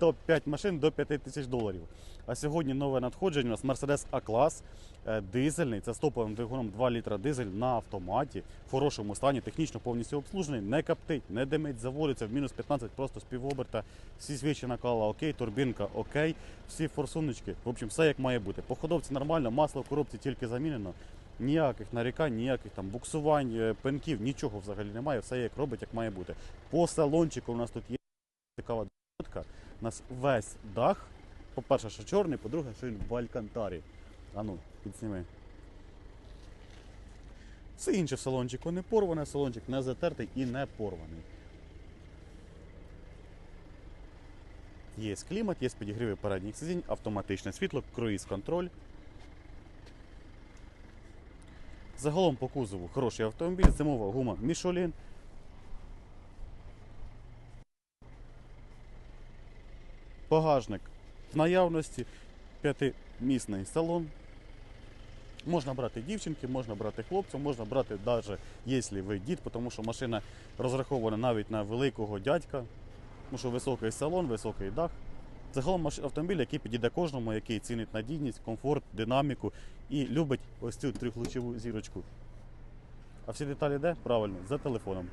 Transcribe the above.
топ-5 машин до 5 тисяч доларів. А сьогодні нове надходження у нас Mercedes A-клас е, дизельний. Це з топовим двигуном 2 літра дизель на автоматі, в хорошому стані, технічно повністю обслужений, не каптить, не димить, заводиться в мінус 15 просто з півоберта. Всі свічі накала окей, турбінка окей, всі форсуночки. В общем, все як має бути. По ходовці нормально, масло в коробці тільки замінено. Ніяких нарікань, ніяких там буксувань, е, пенків, нічого взагалі немає, все як робить, як має бути. По салончику у нас тут є цікава дотка. У нас весь дах. По-перше, що чорний, по-друге, що він в алькантарі. Ану, підсніми. Все інше в салончику не порване, салончик не затертий і не порваний. Є клімат, є підігріви передніх сидінь, автоматичне світло, круїз-контроль. Загалом по кузову хороший автомобіль, зимова гума Michelin. Багажник в наявності, п'ятимісний салон. Можна брати дівчинки, можна брати хлопців, можна брати навіть якщо ви дід, тому що машина розрахована навіть на великого дядька, тому що високий салон, високий дах. Загалом автомобіль, який підійде кожному, який цінить надійність, комфорт, динаміку і любить ось цю трьохлучову зірочку. А всі деталі де? Правильно, за телефоном.